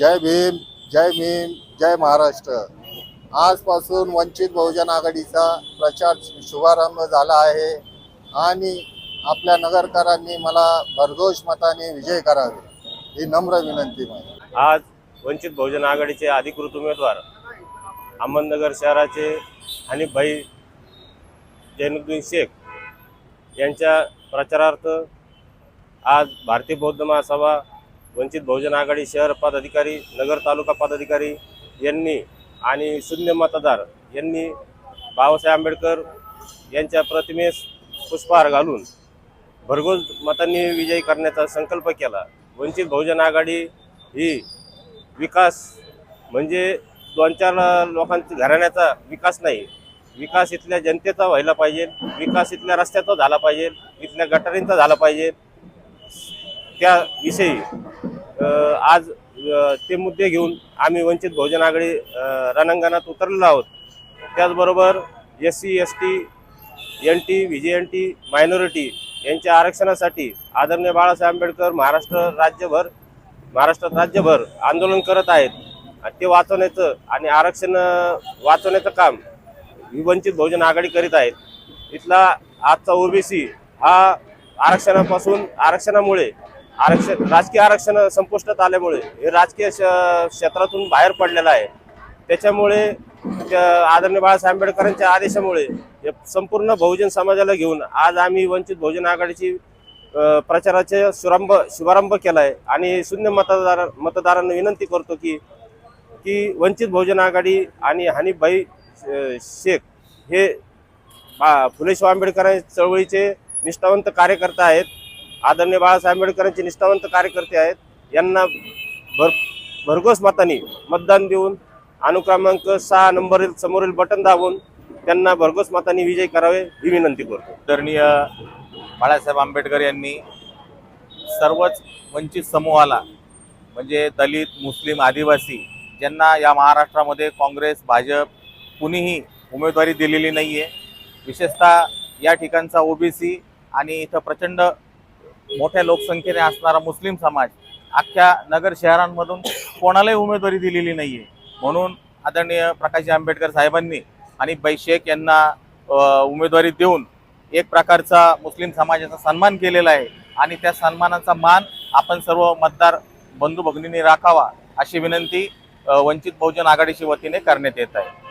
जय भीम जय भीम जय महाराष्ट्र. आजपासून वंचित बहुजन आघाडीचा प्रचार शुभारंभ झाला आहे आणि आपल्या नगरकरांनी मला भरघोष मताने विजय करावे ही नम्र विनंती माझी आज वंचित बहुजन आघाडीचे अधिकृत उमेदवार अहमदनगर शहराचे हनीफभाई जैनुद्दीन शेख यांच्या प्रचारार्थ आज भारतीय बौद्ध महासभा वंचित बहुजन आघाडी शहर पदाधिकारी नगर तालुका पदाधिकारी यांनी आणि शून्य मतदार यांनी बाबासाहेब आंबेडकर यांच्या प्रतिमेस पुष्पहार घालून भरघोस मतांनी विजयी करण्याचा संकल्प केला. वंचित बहुजन आघाडी ही विकास म्हणजे दोन चार लोकांच्या घराण्याचा विकास नाही. विकास इथल्या जनतेचा व्हायला पाहिजे विकास इथल्या रस्त्याचा झाला पाहिजे इथल्या गटारींचा झाला पाहिजे. त्याविषयी आज ते मुद्दे घेऊन आम्ही वंचित बहुजन आघाडी रणांगणात उतरलेलो आहोत. त्याचबरोबर S C S T N T V J N T minority यांच्या आरक्षणासाठी आदरणीय बाळासाहेब आंबेडकर महाराष्ट्र राज्यभर महाराष्ट्रात राज्यभर आंदोलन करत आहेत. आणि ते वाचवण्याचं आणि आरक्षण वाचवण्याचं काम वंचित बहुजन आघाडी करीत आहेत. इथला आजचा ओबीसी हा आरक्षणापासून आरक्षणामुळे आरक्षण राजकीय आरक्षण संपुष्टात आल्यामुळे हे राजकीय श- क्षेत्रातून बाहेर पडलेलं आहे. त्याच्यामुळे आदरणीय बाळासाहेब आंबेडकरांच्या आदेशामुळे हे संपूर्ण बहुजन समाजाला घेऊन आज आम्ही वंचित बहुजन आघाडीची प्रचाराचे शुभारंभ शुभारंभ केला आहे आणि शून्य मतदार मतदारांना विनंती करतो की की वंचित बहुजन आघाडी आणि हनीफभाई शेख हे बा- आंबेडकर चळवळीचे निष्ठावंत कार्यकर्ता आहेत. आदरणीय बाळासाहेब आंबेडकरांचे निष्ठावंत कार्यकर्ते आहेत. यांना भर भरघोस मताने मतदान देऊन अनुक्रमांक सहा नंबर समोरील बटन दाबून त्यांना भरघोस मताने विजय करावे ही विनंती करतो. आदरणीय बाळासाहेब आंबेडकर यांनी सर्वच वंचित समूहाला म्हणजे दलित मुस्लिम आदिवासी ज्यांना या महाराष्ट्रामध्ये काँग्रेस भाजप कुणीही उमेदवारी दिलेली नाही आहे विशेषतः या ठिकाणचा ओबीसी आणि इथं प्रचंड मोठ्या लोकसंख्येने असणारा मुस्लिम समाज अख्ख्या नगर शहरांमधून कोणालाही उमेदवारी दिलेली नाही आहे म्हणून आदरणीय प्रकाश आंबेडकर साहेबांनी आणि बैशेख यांना उमेदवारी देऊन एक प्रकारचा मुस्लिम समाजाचा सन्मान केलेला आहे आणि त्या सन्मानाचा मान आपण सर्व मतदार बंधू भगिनींनी राखावा अशी विनंती वंचित बहुजन आघाडीच्या वतीने करण्यात येत आहे.